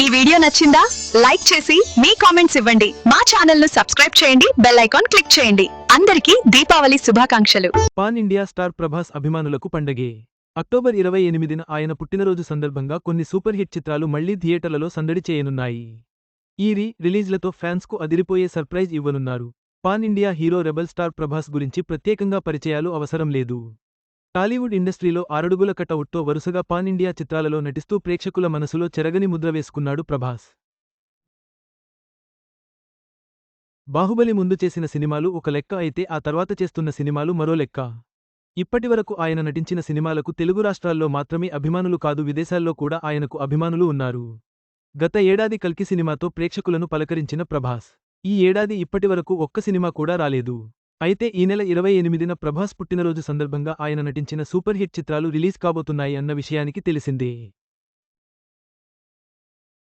ఈ వీడియో నచ్చిందా? లైక్ చేసి మీ కామెంట్స్ ఇవ్వండి. మా ఛానల్ను సబ్స్క్రైబ్ చేయండి. బెల్ ఐకాన్ క్లిక్ చేయండి. అందరికీ దీపావళి శుభాకాంక్షలు. పాన్ ఇండియా స్టార్ ప్రభాస్ అభిమానులకు పండగే. అక్టోబర్ ఇరవై ఎనిమిదిన ఆయన పుట్టినరోజు సందర్భంగా కొన్ని సూపర్ హిట్ చిత్రాలు మళ్ళీ థియేటర్లలో సందడి చేయనున్నాయి. ఈ రీ రిలీజ్లతో ఫ్యాన్స్కు అదిరిపోయే సర్ప్రైజ్ ఇవ్వనున్నారు. Pan India hero rebel star Prabhas గురించి ప్రత్యేకంగా పరిచయాలు అవసరం లేదు. టాలీవుడ్ ఇండస్ట్రీలో ఆరడుగుల కటౌట్తో వరుసగా పాన్ ఇండియా చిత్రాలలో నటిస్తూ ప్రేక్షకుల మనసులో చెరగని ముద్ర వేసుకున్నాడు ప్రభాస్. బాహుబలి ముందు చేసిన సినిమాలు ఒక లెక్క అయితే ఆ తర్వాత చేస్తున్న సినిమాలు మరో లెక్క. ఇప్పటివరకు ఆయన నటించిన సినిమాలకు తెలుగు రాష్ట్రాల్లో మాత్రమే అభిమానులు కాదు విదేశాల్లో కూడా ఆయనకు అభిమానులు ఉన్నారు. గత ఏడాది కల్కి సినిమాతో ప్రేక్షకులను పలకరించిన ప్రభాస్. ఈ ఏడాది ఇప్పటివరకు ఒక్క సినిమా కూడా రాలేదు. అయితే ఈ నెల ఇరవై ఎనిమిదిన ప్రభాస్ పుట్టినరోజు సందర్భంగా ఆయన నటించిన సూపర్ హిట్ చిత్రాలు రిలీజ్ కాబోతున్నాయి అన్న విషయానికి తెలిసిందే.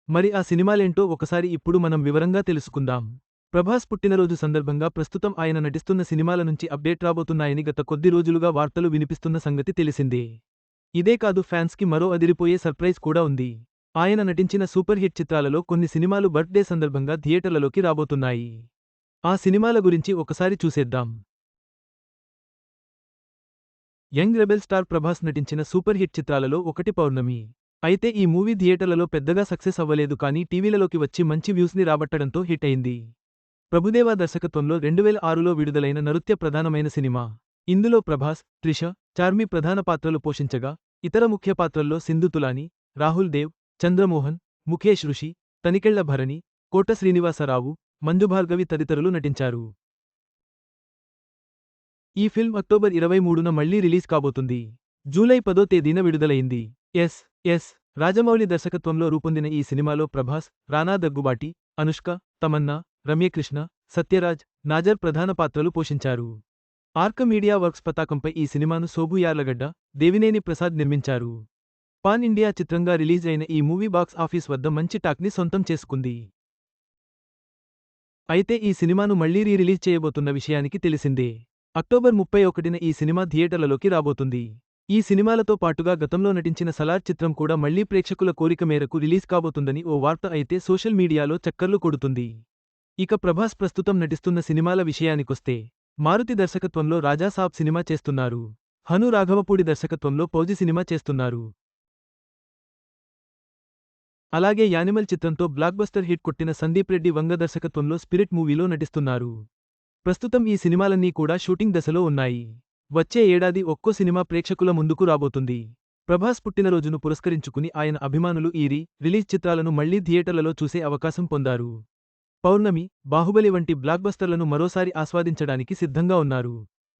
మరి ఆ సినిమాలేంటో ఒకసారి ఇప్పుడు మనం వివరంగా తెలుసుకుందాం. ప్రభాస్ పుట్టినరోజు సందర్భంగా ప్రస్తుతం ఆయన నటిస్తున్న సినిమాల నుంచి అప్డేట్ రాబోతున్నాయని గత కొద్ది రోజులుగా వార్తలు వినిపిస్తున్న సంగతి తెలిసిందే. ఇదే కాదు ఫ్యాన్స్కి మరో అదిరిపోయే సర్ప్రైజ్ కూడా ఉంది. ఆయన నటించిన సూపర్ హిట్ చిత్రాలలో కొన్ని సినిమాలు బర్త్డే సందర్భంగా థియేటర్లలోకి రాబోతున్నాయి. ఆ సినిమాల గురించి ఒకసారి చూసేద్దాం. యంగ్ రెబెల్ స్టార్ ప్రభాస్ నటించిన సూపర్ హిట్ చిత్రాలలో ఒకటి పౌర్ణమి. అయితే ఈ మూవీ థియేటర్లలో పెద్దగా సక్సెస్ అవ్వలేదు కానీ టీవీలలోకి వచ్చి మంచి వ్యూస్ని రాబట్టడంతో హిట్ అయింది. ప్రభుదేవా దర్శకత్వంలో రెండువేల ఆరులో విడుదలైన నృత్య ప్రధానమైన సినిమా. ఇందులో ప్రభాస్ త్రిష చార్మి ప్రధాన పాత్రలు పోషించగా ఇతర ముఖ్య పాత్రల్లో సింధు తులాని రాహుల్ దేవ్ చంద్రమోహన్ ముఖేష్ ఋషి తనికెళ్ళ భరణి కోట శ్రీనివాసరావు మంజుభార్గవి తదితరులు నటించారు. ఈ ఫిల్మ్ అక్టోబర్ ఇరవై మూడున మళ్ళీ రిలీజ్ కాబోతుంది. జూలై పదో తేదీన విడుదలైంది. ఎస్ ఎస్ రాజమౌళి దర్శకత్వంలో రూపొందిన ఈ సినిమాలో ప్రభాస్ రానా దగ్గుబాటి అనుష్క తమన్నా రమ్యకృష్ణ సత్యరాజ్ నాజర్ ప్రధాన పాత్రలు పోషించారు. ఆర్క మీడియా వర్క్స్ పతాకంపై ఈ సినిమాను సోభు యార్లగడ్డ దేవినేని ప్రసాద్ నిర్మించారు. పాన్ ఇండియా చిత్రంగా రిలీజ్ అయిన ఈ మూవీ బాక్స్ ఆఫీస్ వద్ద మంచి టాక్ని సొంతం చేసుకుంది. అయితే ఈ సినిమాను మళ్ళీ రీ రిలీజ్ చేయబోతున్న విషయానికి తెలిసిందే. అక్టోబర్ ముప్పై ఒకటిన ఈ సినిమా థియేటర్లలోకి రాబోతుంది. ఈ సినిమాలతో పాటుగా గతంలో నటించిన సలార్ చిత్రం కూడా మళ్ళీ ప్రేక్షకుల కోరిక మేరకు రిలీజ్ కాబోతుందని ఓ వార్త అయితే సోషల్ మీడియాలో చక్కర్లు కొడుతుంది. ఇక ప్రభాస్ ప్రస్తుతం నటిస్తున్న సినిమాల విషయానికొస్తే మారుతి దర్శకత్వంలో రాజాసాబ్ సినిమా చేస్తున్నారు. హను రాఘవపూడి దర్శకత్వంలో పౌజి సినిమా చేస్తున్నారు. అలాగే యానిమల్ చిత్రంతో బ్లాక్బస్టర్ హిట్ కొట్టిన సందీప్ రెడ్డి వంగ దర్శకత్వంలో స్పిరిట్ మూవీలో నటిస్తున్నారు. ప్రస్తుతం ఈ సినిమాలన్నీ కూడా షూటింగ్ దశలో ఉన్నాయి. వచ్చే ఏడాది ఒక్కో సినిమా ప్రేక్షకుల ముందుకు రాబోతుంది. ప్రభాస్ పుట్టినరోజును పురస్కరించుకుని ఆయన అభిమానులు ఈరి రిలీజ్ చిత్రాలను మళ్ళీ థియేటర్లలో చూసే అవకాశం పొందారు. పౌర్ణమి బాహుబలి వంటి బ్లాక్బస్టర్లను మరోసారి ఆస్వాదించడానికి సిద్ధంగా ఉన్నారు.